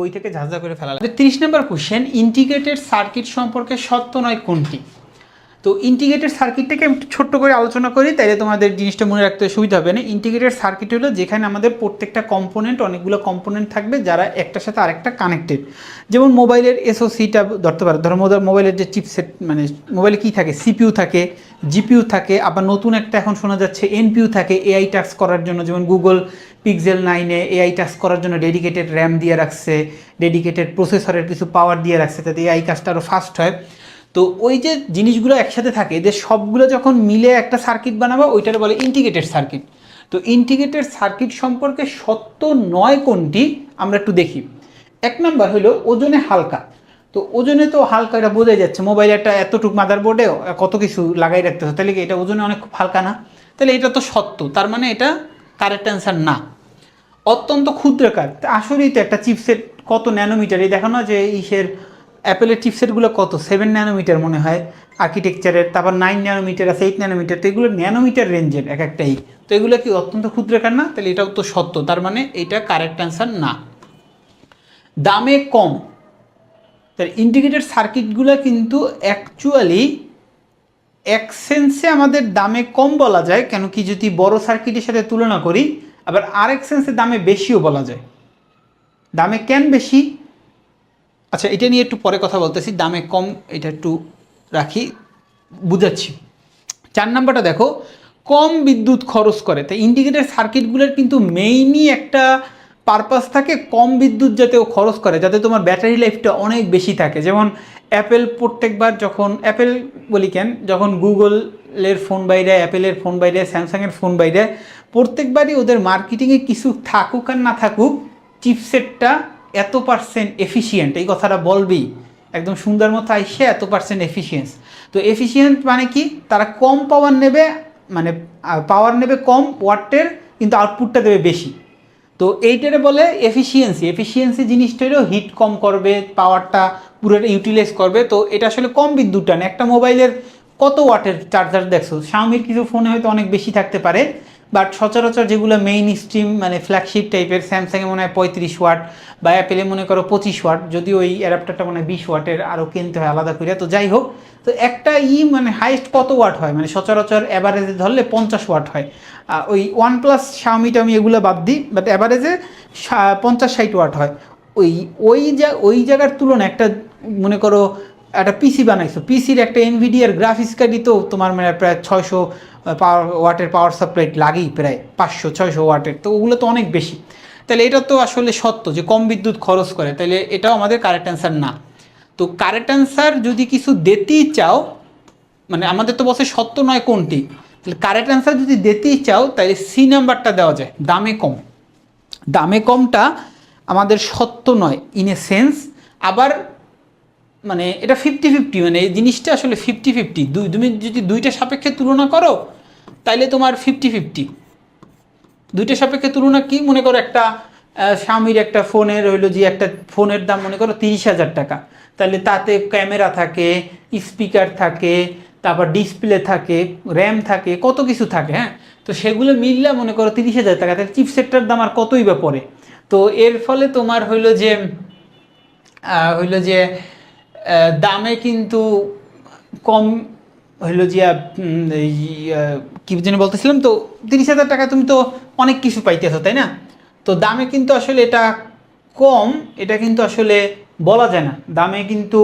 বই থেকে ঝাঁঝা করে ফেলা লাগে তিরিশ নম্বর কোশ্চেন ইন্টিগ্রেটেড সার্কিট সম্পর্কে সত্য নয় কোনটি? তো ইন্টিগ্রেটেড সার্কিটটাকে একটু ছোট্ট করে আলোচনা করি, তাইলে তোমাদের জিনিসটা মনে রাখতে সুবিধা হবে না। ইন্টিগ্রেটেড সার্কিট হলো যেখানে আমাদের প্রত্যেকটা কম্পোনেন্ট অনেকগুলো কম্পোনেন্ট থাকবে যারা একটার সাথে আরেকটা কানেক্টেড যেমন মোবাইলের এসওসিটা ধরতে পারো। ধরো মোবাইল- মোবাইলের যে চিপসেট মানে মোবাইলে কী থাকে? সিপিইউ থাকে জিপিইউ থাকে, আবার নতুন একটা এখন শোনা যাচ্ছে এনপিইউ থাকে এআই টাস্ক করার জন্য। যেমন গুগল পিক্সেল নাইনে এআই টাস্ক করার জন্য ডেডিকেটেড র্যাম দিয়ে রাখছে ডেডিকেটেড প্রসেসরের কিছু পাওয়ার দিয়ে রাখছে যাতে এআই কাজটা আরও ফাস্ট হয়। তো ওই যে জিনিসগুলো একসাথে থাকে এদের সবগুলো যখন মিলে একটা সার্কিট বানাবো ওইটার বলে ইন্টিগ্রেটেড সার্কিট তো ইন্টিগ্রেটেড সার্কিট সম্পর্কে সত্য নয় কোনটি, আমরা একটু দেখি। এক নাম্বার হলো ওজনে হালকা। তো ওজনে তো হালকা, এটা বোঝাই যাচ্ছে মোবাইল একটা এতটুকু মাদারবোর্ডে কত কিছু লাগাই রাখতে হয় তাহলে কি এটা ওজনে অনেক হালকা না? তাহলে এটা তো সত্য, তার মানে এটা কারেক্ট অ্যান্সার না। অত্যন্ত ক্ষুদ্রাকার আসলেই তো একটা চিপসেট কত ন্যানোমিটার? এই দেখো না যে ইসের অ্যাপেলের চিপসেটগুলো কত? সেভেন ন্যানোমিটার মনে হয় আর্কিটেকচারের, তারপর নাইন ন্যানোমিটার আছে, এইট ন্যানোমিটার। তো এগুলো ন্যানোমিটার রেঞ্জের এক একটাই। তো এগুলো কি অত্যন্ত ক্ষুদ্রাকার না? তাহলে এটাও তো সত্য। তার মানে এটা কারেক্ট অ্যান্সার না। দামে কম। তার ইন্টিগ্রেটেড সার্কিটগুলো কিন্তু অ্যাকচুয়ালি এক সেন্সে আমাদের দামে কম বলা যায়, কেন কি যদি বড় সার্কিটের সাথে তুলনা করি, আবার আরেক সেন্সে দামে বেশিও বলা যায়। দামে কেন বেশি? আচ্ছা এটা নিয়ে একটু পরে কথা বলতেছি, দামে কম এটা একটু রাখি, বুঝাচ্ছি। চার নাম্বারটা দেখো, কম বিদ্যুৎ খরচ করে। তাই ইন্ডিকেটার সার্কিটগুলোর কিন্তু মেইনই একটা পারপাস থাকে কম বিদ্যুৎ যাতে ও খরচ করে, যাতে তোমার ব্যাটারি লাইফটা অনেক বেশি থাকে। যেমন অ্যাপেল প্রত্যেকবার যখন অ্যাপেল বলি কেন, যখন গুগলের ফোন বাইরে অ্যাপেলের ফোন বাইরে স্যামসাংয়ের ফোন বাইরে প্রত্যেকবারই ওদের মার্কেটিংয়ে কিছু থাকুক আর না থাকুক চিপসেটটা এত পার্সেন্ট এফিসিয়েন্ট এই কথাটা বলবেই। একদম সুন্দর মতো আইসে এত পার্সেন্ট এফিসিয়েন্স তো এফিসিয়েন্ট মানে কি? তারা কম পাওয়ার নেবে মানে পাওয়ার নেবে কম ওয়াটের কিন্তু আউটপুটটা দেবে বেশি। তো এইটারে বলে এফিসিয়েন্সি এফিসিয়েন্সি জিনিসটারও হিট কম করবে পাওয়ারটা পুরোটা ইউটিলাইজ করবে। তো এটা আসলে কম বিদ্যুৎ টানে। একটা মোবাইলের কত ওয়াটের চার্জার দেখছ? শাওমির কিছু ফোনে হয়তো অনেক বেশি থাকতে পারে। বাট সচরাচর যেগুলো মেইন স্ট্রিম মানে ফ্ল্যাগশিপ টাইপের স্যামসাংয়ে মনে হয় পঁয়ত্রিশ ওয়াট বা অ্যাপেলে মনে করো পঁচিশ ওয়াট যদি ওই অ্যাডাপ্টারটা মনে হয় বিশ ওয়াটের আরও কিনতে হয় আলাদা করে তো যাই হোক, তো একটা ই মানে হাইস্ট কত ওয়াট হয়? মানে সচরাচর অ্যাভারেজে ধরলে পঞ্চাশ ওয়াট হয়। ওই ওয়ান প্লাস শাওমি টামি এগুলো বাদ দিই বাট অ্যাভারেজে পঞ্চাশ ষাট ওয়াট হয়। ওই ওই যা, ওই জায়গার তুলনায় একটা মনে করো একটা পিসি বানাইছো। পিসির একটা এনভিডিয়ার গ্রাফিক্স কার্ডই তো তোমার মানে প্রায় ছয়শো পাওয়ার ওয়াটের পাওয়ার সাপ্লাই লাগেই প্রায়, পাঁচশো, ছয়শো ওয়াটের তো ওগুলো তো অনেক বেশি। তাহলে এটা তো আসলে সত্য যে কম বিদ্যুৎ খরচ করে। তাহলে এটাও আমাদের কারেক্ট অ্যান্সার না। তো কারেক্ট অ্যান্সার যদি কিছু দিতেই চাও মানে আমাদের তো বসে সত্য নয় কোনটি। তাহলে কারেক্ট অ্যান্সার যদি দিতেই চাও, তাহলে সি নাম্বারটা দেওয়া যায়, দামে কম। দামে কমটা আমাদের সত্য নয় ইন এ সেন্স আবার মানে এটা ফিফটি ফিফটি মানে এই জিনিসটা আসলে ফিফটি ফিফটি দুই, তুমি যদি দুইটা সাপেক্ষে তুলনা করো, তাইলে তোমার ফিফটি ফিফটি দুইটা সাপেক্ষে তুলনা কি? মনে করো একটা স্বামীর একটা ফোনের হইল যে একটা ফোনের দাম মনে করো তিরিশ হাজার টাকা। তাহলে তাতে ক্যামেরা থাকে, স্পিকার থাকে, তারপর ডিসপ্লে থাকে, র্যাম থাকে, কত কিছু থাকে হ্যাঁ? তো সেগুলো মিললে মনে করো তিরিশ হাজার টাকা। তাহলে চিপসেটটার দাম আর কতই বা পড়ে? তো এর ফলে তোমার হইল যে হইল যে দামে কিন্তু কম হইল যে কি যেন বলতেছিলাম তো, তিরিশ হাজার টাকা তুমি তো অনেক কিছু পাইতেছো, তাই না? তো দামে কিন্তু আসলে এটা কম, এটা কিন্তু আসলে বলা যায় না। দামে কিন্তু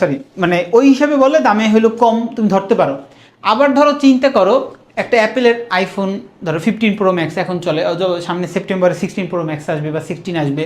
সরি মানে ওই হিসাবে বলে দামে হলো কম, তুমি ধরতে পারো। আবার ধরো, চিন্তা করো একটা অ্যাপেলের আইফোন ধরো ফিফটিন প্রো ম্যাক্স এখন চলে সামনে সেপ্টেম্বরে সিক্সটিন প্রো ম্যাক্স আসবে বা সিক্সটিন আসবে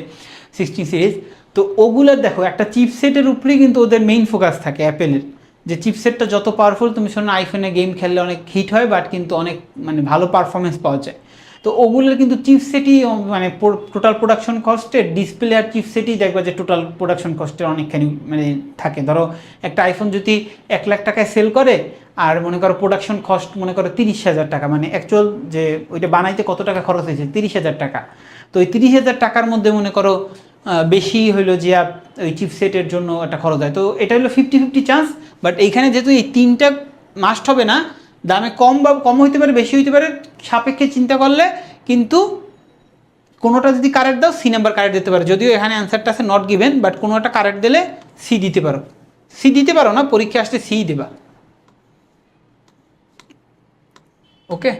সিক্সটিন সিরিজ তো ওগুলোর দেখো, একটা চিপসেটের উপরেই কিন্তু ওদের মেইন ফোকাস থাকে অ্যাপেলের। যে চিপসেটটা যত পাওয়ারফুল তুমি শোনো আইফোনে গেম খেললে অনেক হিট হয় বাট কিন্তু অনেক মানে ভালো পারফরমেন্স পাওয়া যায়। তো ওগুলোর কিন্তু চিপসেটই মানে টোটাল প্রোডাকশন কস্টের ডিসপ্লে আর চিপসেটই দেখবা যে টোটাল প্রোডাকশন কস্টের অনেকখানি মানে থাকে। ধরো একটা আইফোন যদি এক লাখ টাকায় সেল করে, আর মনে করো প্রোডাকশন কস্ট মনে করো তিরিশ হাজার টাকা মানে অ্যাকচুয়াল যে ওইটা বানাইতে কত টাকা খরচ হয়েছে? তিরিশ হাজার টাকা। তো ওই তিরিশ হাজার টাকার মধ্যে মনে করো বেশি হইল যে ওই চিপসেটের জন্য একটা খরচ হয়। তো এটা হলো ফিফটি ফিফটি চান্স বাট এইখানে যেহেতু এই তিনটা মাস্ট হবে না, দামে কম বা কম হইতে পারে, বেশি হইতে পারে সাপেক্ষে চিন্তা করলে কিন্তু কোনোটা যদি কারেক্ট দাও সি নাম্বার কারেক্ট দিতে পারো। যদিও এখানে অ্যান্সারটা আছে নট গিভেন বাট কোনো একটা কারেক্ট দিলে সি দিতে পারো। সি দিতে পারো না পরীক্ষা আসতে সি দেবা। ওকে